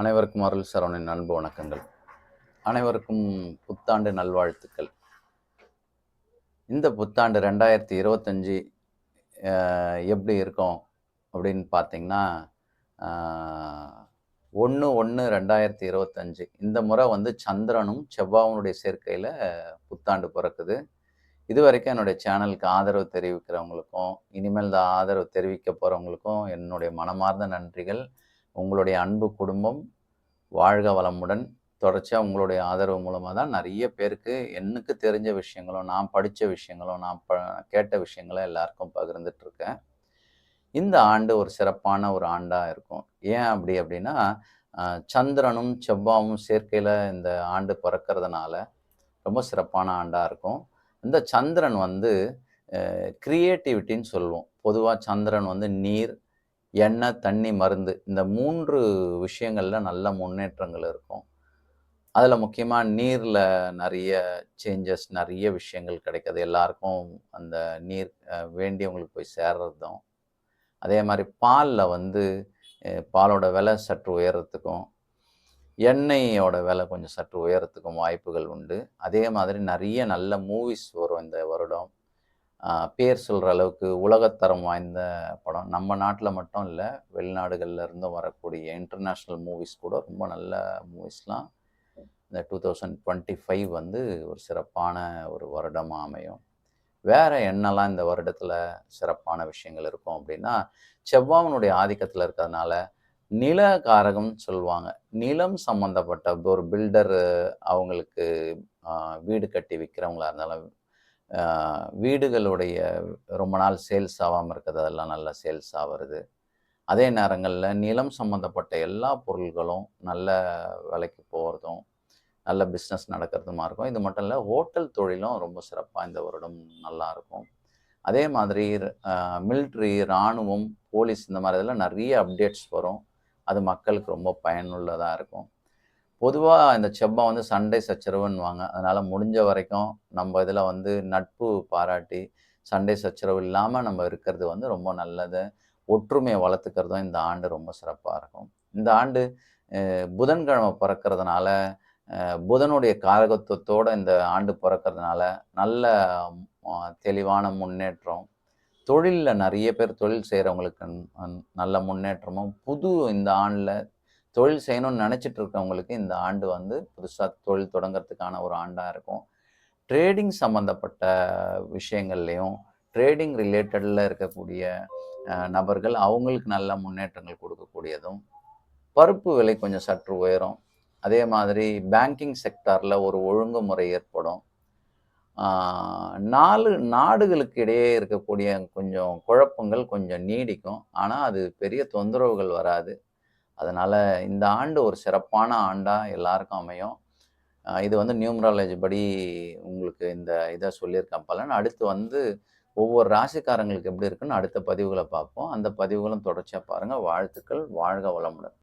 அனைவருக்கும் அருள் சரவணின் அன்பு வணக்கங்கள். அனைவருக்கும் புத்தாண்டு நல்வாழ்த்துக்கள். இந்த புத்தாண்டு ரெண்டாயிரத்தி இருபத்தஞ்சி எப்படி இருக்கும் அப்படின்னு பார்த்தீங்கன்னா ஒன்று ஒன்று ரெண்டாயிரத்தி இருபத்தஞ்சு. இந்த முறை வந்து சந்திரனும் செவ்வாவனுடைய சேர்க்கையில் புத்தாண்டு பிறக்குது. இது வரைக்கும் என்னுடைய சேனலுக்கு ஆதரவு தெரிவிக்கிறவங்களுக்கும் இனிமேல் இந்த ஆதரவு தெரிவிக்க போகிறவங்களுக்கும் என்னுடைய மனமார்ந்த நன்றிகள். உங்களுடைய அன்பு குடும்பம் வாழ்க வளமுடன். தொடர்ச்சியாக உங்களுடைய ஆதரவு மூலமாக தான் நிறைய பேருக்கு எனக்கு தெரிஞ்ச விஷயங்களும் நான் படித்த விஷயங்களும் நான் ப கேட்ட விஷயங்களும் எல்லாருக்கும் பகிர்ந்துட்டுருக்கேன் இந்த ஆண்டு ஒரு சிறப்பான ஒரு ஆண்டாக இருக்கும். ஏன் அப்படி அப்படின்னா சந்திரனும் செவ்வாயும் சேர்க்கையில் இந்த ஆண்டு பிறக்கிறதுனால ரொம்ப சிறப்பான ஆண்டாக இருக்கும். இந்த சந்திரன் வந்து கிரியேட்டிவிட்டின்னு சொல்லுவோம். பொதுவாக சந்திரன் வந்து நீர் எண்ணெய் தண்ணி மருந்து இந்த மூன்று விஷயங்களில் நல்ல முன்னேற்றங்கள் இருக்கும். அதில் முக்கியமாக நீரில் நிறைய சேஞ்சஸ் நிறைய விஷயங்கள் கிடைக்கிறது எல்லாருக்கும் அந்த நீர் வேண்டியவங்களுக்கு போய் சேர்றதும். அதே மாதிரி பாலில் வந்து பாலோட விலை சற்று உயரத்துக்கும் எண்ணெயோட விலை கொஞ்சம் சற்று உயரத்துக்கும் வாய்ப்புகள் உண்டு. அதே மாதிரி நிறைய நல்ல மூவிஸ் வரும் இந்த வருடம். பேர் சொல்கிற அளவுக்கு உலகத்தரம் வாய்ந்த படம். நம்ம நாட்டில் மட்டும் இல்லை வெளிநாடுகளில் இருந்தும் வரக்கூடிய இன்டர்நேஷ்னல் மூவிஸ் கூட ரொம்ப நல்ல மூவிஸ்லாம் இந்த டூ தௌசண்ட் டுவெண்ட்டி ஃபைவ் வந்து ஒரு சிறப்பான ஒரு வருடமாக அமையும். வேறு என்னெல்லாம் இந்த வருடத்தில் சிறப்பான விஷயங்கள் இருக்கும் அப்படின்னா செவ்வாவனுடைய ஆதிக்கத்தில் இருக்கிறதுனால நிலகாரகம்னு சொல்லுவாங்க. நிலம் சம்மந்தப்பட்ட ஒரு பில்டர் அவங்களுக்கு வீடு கட்டி விற்கிறவங்களா இருந்தாலும் வீடுகளுடைய ரொம்ப நாள் சேல்ஸ் ஆகாமல் இருக்கிறது அதெல்லாம் நல்லா சேல்ஸ் ஆகிறது. அதே நேரங்களில் நிலம் சம்மந்தப்பட்ட எல்லா பொருள்களும் நல்ல விலைக்கு போகிறதும் நல்ல பிஸ்னஸ் நடக்கிறதுமா இருக்கும். இது மட்டும் இல்லை ஹோட்டல் தொழிலும் ரொம்ப சிறப்பாக இந்த வருடம் நல்லா இருக்கும். அதே மாதிரி மிலிட்ரி இராணுவம் போலீஸ் இந்த மாதிரி இதெல்லாம் நிறைய அப்டேட்ஸ் வரும். அது மக்களுக்கு ரொம்ப பயனுள்ளதாக இருக்கும். பொதுவாக இந்த செவ்வாய் வந்து சண்டை சச்சரவுன்னுவாங்க. அதனால் முடிஞ்ச வரைக்கும் நம்ம இதில் வந்து நட்பு பாராட்டி சண்டை சச்சரவு இல்லாமல் நம்ம இருக்கிறது வந்து ரொம்ப நல்லது. ஒற்றுமையை வளர்த்துக்கிறதும் இந்த ஆண்டு ரொம்ப சிறப்பாக இருக்கும். இந்த ஆண்டு புதன்கிழமை பிறக்கிறதுனால புதனுடைய காரகத்துவத்தோட இந்த ஆண்டு பிறக்கிறதுனால நல்ல தெளிவான முன்னேற்றம் தொழிலில் நிறைய பேர் தொழில் செய்கிறவங்களுக்கு நல்ல முன்னேற்றமும் புது இந்த ஆண்டில் தொழில் செய்யணும்னு நினச்சிட்டு இருக்கவங்களுக்கு இந்த ஆண்டு வந்து புதுசாக தொழில் தொடங்கிறதுக்கான ஒரு ஆண்டாக இருக்கும். ட்ரேடிங் சம்மந்தப்பட்ட விஷயங்கள்லையும் ட்ரேடிங் ரிலேட்டடில் இருக்கக்கூடிய நபர்கள் அவங்களுக்கு நல்ல முன்னேற்றங்கள் கொடுக்கக்கூடியதும் பருப்பு விலை கொஞ்சம் சற்று உயரும். அதே மாதிரி பேங்கிங் செக்டாரில் ஒரு ஒழுங்குமுறை ஏற்படும். நாலு நாடுகளுக்கு இடையே இருக்கக்கூடிய கொஞ்சம் குழப்பங்கள் கொஞ்சம் நீடிக்கும். ஆனால் அது பெரிய தொந்தரவுகள் வராது. அதனால் இந்த ஆண்டு ஒரு சிறப்பான ஆண்டாக எல்லாருக்கும் அமையும். இது வந்து நியூமராலஜி படி உங்களுக்கு இந்த இதை சொல்லியிருக்கேன் பலன் அடுத்து வந்து ஒவ்வொரு ராசிக்காரங்களுக்கு எப்படி இருக்குன்னு அடுத்த பதிவுகளை பார்ப்போம். அந்த பதிவுகளும் தொடர்ச்சியாக பாருங்கள் வாழ்த்துக்கள். வாழ்க வளமுடன்.